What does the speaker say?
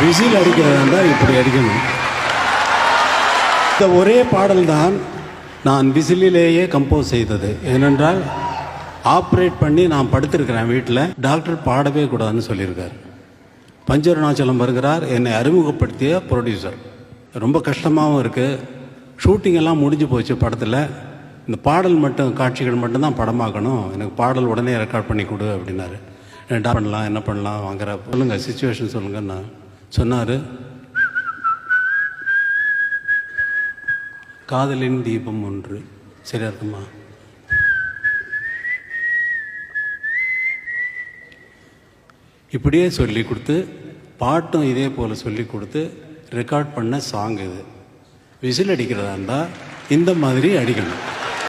Whistle அடிக்கிறதா இருந்தால் இப்படி அடிக்கணும். இந்த ஒரே பாடல்தான் நான் விசிலிலேயே கம்போஸ் செய்தது. ஏனென்றால் ஆப்ரேட் பண்ணி நான் படுத்திருக்கிறேன் வீட்டில் டாக்டர் பாடவே கூடாதுன்னு சொல்லியிருக்கார். பஞ்சருணாச்சலம் வருகிறார். என்னை அறிமுகப்படுத்திய ப்ரொடியூசர் ரொம்ப கஷ்டமாகவும் இருக்குது ஷூட்டிங் எல்லாம் முடிஞ்சு போச்சு படத்தில். இந்த பாடல் மட்டும் காட்சிகள் மட்டும்தான் படமாக்கணும். எனக்கு பாடல் உடனே ரெக்கார்ட் பண்ணி கொடு அப்படின்னாரு. என்ன பண்ணலாம் என்ன பண்ணலாம் வாங்குற சொல்லுங்கள் சுச்சுவேஷன் சொல்லுங்கள் நான் சொன்னார் காதலின் தீபம் ஒன்று சரியா இருக்குமா இப்படியே சொல்லி கொடுத்து பாட்டும் இதே போல் சொல்லி கொடுத்து ரெக்கார்ட் பண்ண சாங் இது. விசில் அடிக்கிறதா இருந்தால் இந்த மாதிரி அடிக்கணும்.